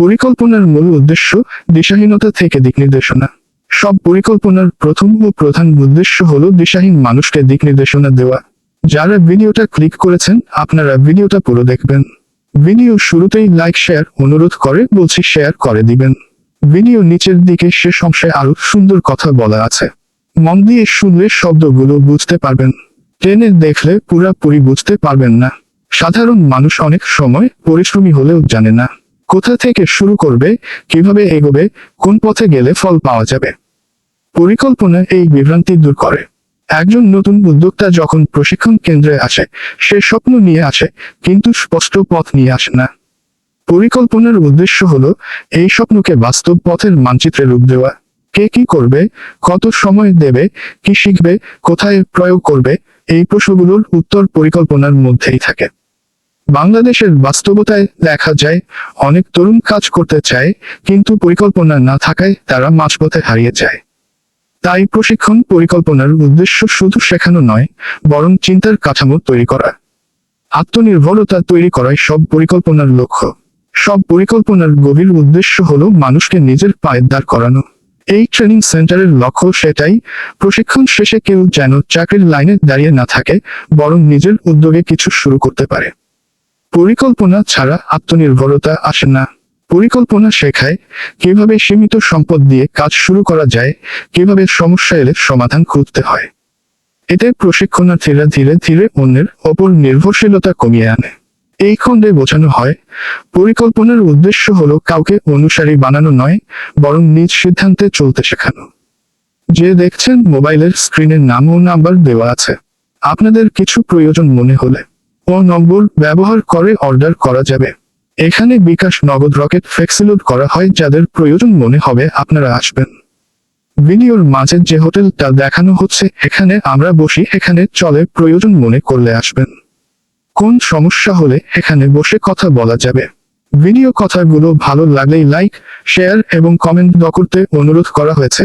পরিকল্পনার মূল উদ্দেশ্য দিশাহীনতা থেকে দিক নির্দেশনা। সব পরিকল্পনার প্রথম ও প্রধান উদ্দেশ্য হল দিশাহীন মানুষকে দিক নির্দেশনা দেওয়া। যারা ভিডিওটা ক্লিক করেছেন, আপনারা ভিডিওটা পুরো দেখবেন। ভিডিও শুরুতেই লাইক, শেয়ার, অনুরোধ করে বলছি শেয়ার করে দিবেন। ভিডিও নিচের দিকে সে অংশে আরও সুন্দর কথা বলা আছে। মন দিয়ে শুনলে শব্দগুলো বুঝতে পারবেন। ট্রেনে দেখলে পুরাপুরি বুঝতে পারবেন না। সাধারণ মানুষ অনেক সময় পরিশ্রমী হলেও জানে না। কোথা থেকে শুরু করবে, কীভাবে এগোবে, কোন পথে গেলে ফল পাওয়া যাবে? পরিকল্পনা এই বিভ্রান্তি দূর করে। একজন নতুন উদ্যোক্তা যখন প্রশিক্ষণ কেন্দ্রে আসে, সে স্বপ্ন নিয়ে আসে, কিন্তু স্পষ্ট পথ নিয়ে আসে না। পরিকল্পনার উদ্দেশ্য হল এই স্বপ্নকে বাস্তব পথের মানচিত্রে রূপ দেওয়া। কে কি করবে, কত সময় দেবে, কি শিখবে, কোথায় প্রয়োগ করবে, এই প্রশ্নগুলোর উত্তর পরিকল্পনার মধ্যেই থাকে। বাংলাদেশের বাস্তবতায় দেখা যায়, অনেক তরুণ কাজ করতে চায়, কিন্তু পরিকল্পনা না থাকায় তারা মাঝপথে হারিয়ে যায়। তাই প্রশিক্ষণ পরিকল্পনার উদ্দেশ্য শুধু শেখানো নয়, বরং চিন্তার কাঠামো তৈরি করা। আত্মনির্ভরতা তৈরি করাই সব পরিকল্পনার লক্ষ্য। সব পরিকল্পনার গভীর উদ্দেশ্য হলো মানুষকে নিজের পায়ে দাঁড় করানো। এই ট্রেনিং সেন্টারের লক্ষ্য সেটাই, প্রশিক্ষণ শেষে কেউ যেন চাকরির লাইনে দাঁড়িয়ে না থাকে, বরং নিজের উদ্যোগে কিছু শুরু করতে পারে। পরিকল্পনা ছাড়া আত্মনির্ভরতা আসে না। পরিকল্পনা শেখায় কীভাবে সীমিত সম্পদ দিয়ে কাজ শুরু করা যায়, কীভাবে সমস্যা এলে সমাধান খুঁজতে হয়। এতে প্রশিক্ষণার্থীরা ধীরে ধীরে অন্যের ওপর নির্ভরশীলতা কমিয়ে আনে। এই খণ্ডে বোঝানো হয়, পরিকল্পনার উদ্দেশ্য হলো কাউকে অনুসারী বানানো নয়, বরং নিজ সিদ্ধান্তে চলতে শেখানো। যে দেখছেন মোবাইলের স্ক্রিনের নাম ও নাম্বার দেওয়া আছে। আপনাদের কিছু প্রয়োজন মনে হলে ও নম্বর ব্যবহার করে অর্ডার করা যাবে। এখানে বিকাশ নগদ রকেট ফ্লেক্সিলোড করা হয় যাদের প্রয়োজন মনে হবে আপনারা আসবেন। ভিডিওর মাঝে যে হোটেলটা দেখানো হচ্ছে, এখানে আমরা বসি, এখানে চলে প্রয়োজন মনে করলে আসবেন। কোন সমস্যা হলে এখানে বসে কথা বলা যাবে। ভিডিও কথাগুলো ভালো লাগলেই লাইক, শেয়ার এবং কমেন্ট করতে অনুরোধ করা হয়েছে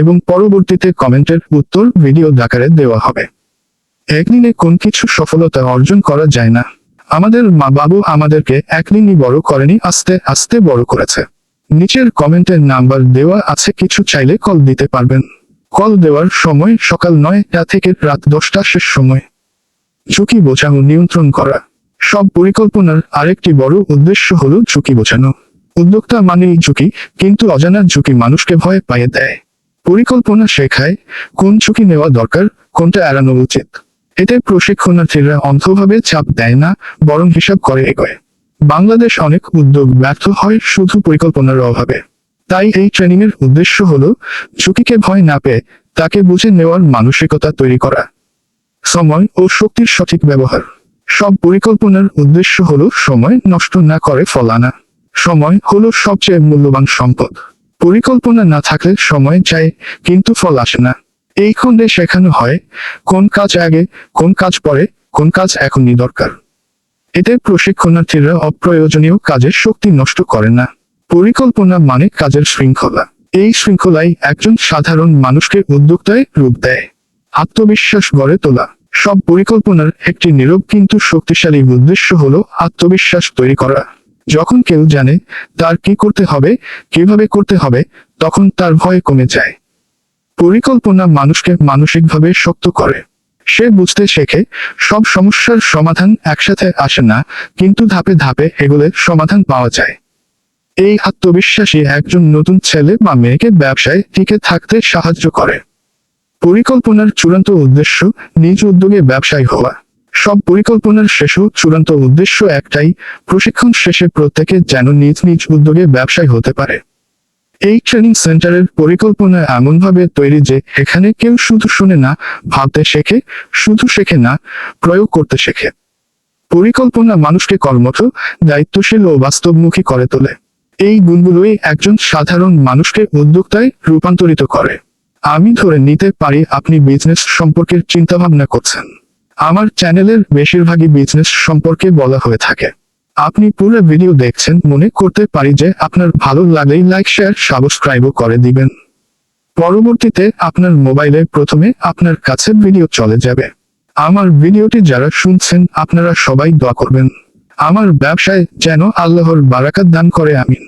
এবং পরবর্তীতে কমেন্টের উত্তর ভিডিও আকারে দেওয়া হবে। একদিনে কোন কিছু সফলতা অর্জন করা যায় না। আমাদের মা বাবু আমাদেরকে একদিনই বড় করেনি, আস্তে আস্তে বড় করেছে। নিচের কমেন্টের নাম্বার দেওয়া আছে, কিছু চাইলে কল দিতে পারবেন। কল দেওয়ার সময় সকাল নয়টা থেকে রাত দশটা শেষ সময়। ঝুঁকি বোঝানো, নিয়ন্ত্রণ করা। সব পরিকল্পনার আরেকটি বড় উদ্দেশ্য হল ঝুঁকি বোঝানো। উদ্যোক্তা মানেই ঝুঁকি, কিন্তু অজানা ঝুঁকি মানুষকে ভয় পাইয়ে দেয়। পরিকল্পনা শেখায় কোন ঝুঁকি নেওয়া দরকার, কোনটা এড়ানো উচিত। এতে প্রশিক্ষণার্থীরা অন্ধভাবে চাপ দেয় না, বরং হিসাব করে এগোয়। বাংলাদেশ অনেক উদ্যোগ ব্যর্থ হয় শুধু পরিকল্পনার অভাবে। তাই এই ট্রেনিংয়ের উদ্দেশ্য হল, ঝুঁকিকে ভয় না পেয়ে তাকে বুঝে নেওয়ার মানসিকতা তৈরি করা। সময় ও শক্তির সঠিক ব্যবহার। সব পরিকল্পনার উদ্দেশ্য হল সময় নষ্ট না করে ফল আনা সময় হলো সবচেয়ে মূল্যবান সম্পদ। পরিকল্পনা না থাকলে সময় যায় কিন্তু ফল আসে না। এই খণ্ডে শেখানো হয়, কোন কাজ আগে, কোন কাজ পরে, কোন কাজ এখনই দরকার এতে প্রশিক্ষণার্থীরা অপ্রয়োজনীয় কাজের শক্তি নষ্ট করে না। পরিকল্পনা মানে কাজের শৃঙ্খলা। এই শৃঙ্খলাই একজন সাধারণ মানুষকে উদ্যোক্তায় রূপ দেয়। আত্মবিশ্বাস গড়ে তোলা। সব পরিকল্পনার একটি নীরব কিন্তু শক্তিশালী উদ্দেশ্য হল আত্মবিশ্বাস তৈরি করা। যখন কেউ জানে তার কি করতে হবে, কীভাবে করতে হবে, তখন তার ভয় কমে যায়। পরিকল্পনা মানুষকে মানসিকভাবে শক্ত করে। সে বুঝতে শেখে, সব সমস্যার সমাধান একসাথে আসে না, কিন্তু ধাপে ধাপে এগুলো সমাধান পাওয়া যায়। এই আত্মবিশ্বাসী একজন নতুন ছেলে বা মেয়েকে ব্যবসায় টিকে থাকতে সাহায্য করে। পরিকল্পনার চূড়ান্ত উদ্দেশ্য নিজ উদ্যোগে ব্যবসায়ী হওয়া। সব পরিকল্পনার শেষও চূড়ান্ত উদ্দেশ্য একটাই, প্রশিক্ষণ শেষে প্রত্যেকে যেন নিজ নিজ উদ্যোগে ব্যবসায়ী হতে পারে। এই ট্রেনিং সেন্টারের পরিকল্পনা এমনভাবে তৈরি যে এখানে কেউ শুধু শুনে না, ভাবতে শেখে, শুধু শেখে না, প্রয়োগ করতে শেখে। পরিকল্পনা মানুষকে কর্মঠ, দায়িত্বশীল ও বাস্তবমুখী করে তোলে। এই গুণগুলোই একজন সাধারণ মানুষকে উদ্যোক্তায় রূপান্তরিত করে। আমি ধরে নিতে পারি আপনি বিজনেস সম্পর্কে চিন্তাভাবনা করছেন। আমার চ্যানেলের বেশিরভাগই বিজনেস সম্পর্কে বলা হয়ে থাকে। আপনি পুরো ভিডিও দেখছেন মনে করতে পারি যে আপনার ভালো লাগলেই লাইক, শেয়ার, সাবস্ক্রাইবও করে দিবেন। পরবর্তীতে আপনার মোবাইলে প্রথমে আপনার কাছে ভিডিও চলে যাবে। আমার ভিডিওটি যারা শুনছেন, আপনারা সবাই দোয়া করবেন। আমার ব্যবসায় যেন আল্লাহর বারাকাত দান করে, আমিন।